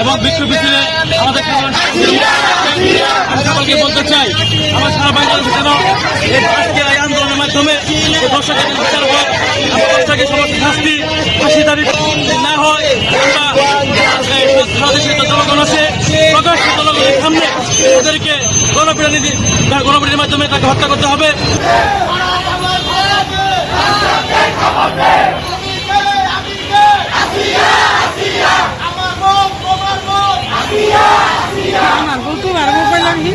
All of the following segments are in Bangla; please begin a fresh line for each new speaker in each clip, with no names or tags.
এবং বিক্ষোভ মিছিলে আমাদের সকলকে বলতে চাই, আমার সারা বাংলাদেশে যেন এই আন্দোলনের মাধ্যমে দর্শকের বিচার হয় দর্শকের শাস্তি, ফাঁসি দাবি না হয় তো জনগণ আছে, প্রকাশ্য জনগণের সামনে ওদেরকে গণপিরানি গণপিরানির মাধ্যমে তাকে হত্যা করতে হবে
আমার বলতে পারব পেলাম কি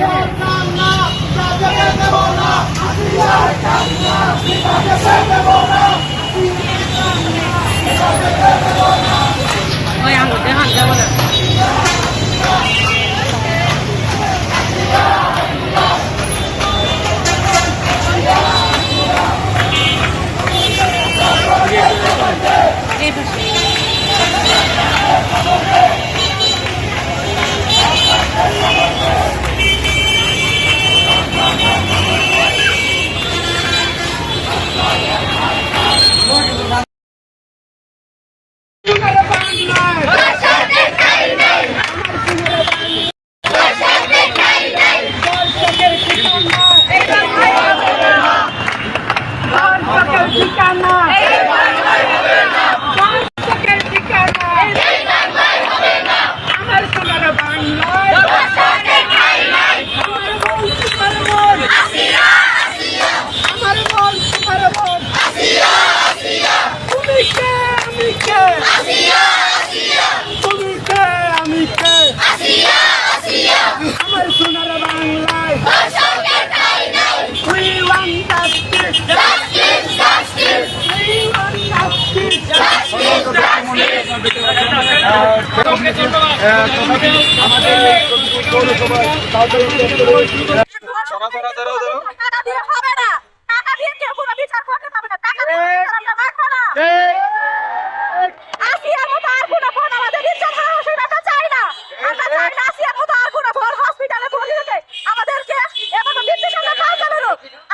ওই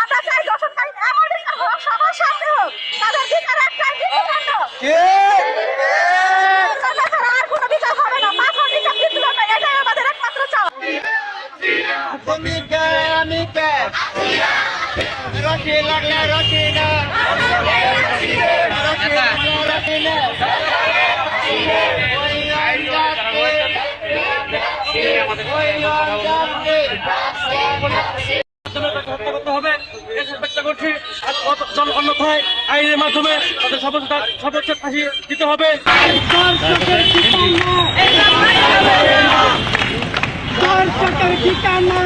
আমরা
চাই দর্শনকারী এমন বিচার হোক সবার সামনে হোক তাদের বিচার একটাই মৃত্যুদণ্ড তাছাড়া আর কোনো বিচার হবে না মাথার বিচার মৃত্যুদণ্ড এটাই আমাদের একমাত্র চাওয়া
মাধ্যমে তাকে হত্যা করতে হবে। এই চেষ্টা করছি। অন্যথায় আইনের মাধ্যমে তাদের সর্বোচ্চ সদস্য ফাঁসি দিতে হবে।
দর্শকের ঠিকানা।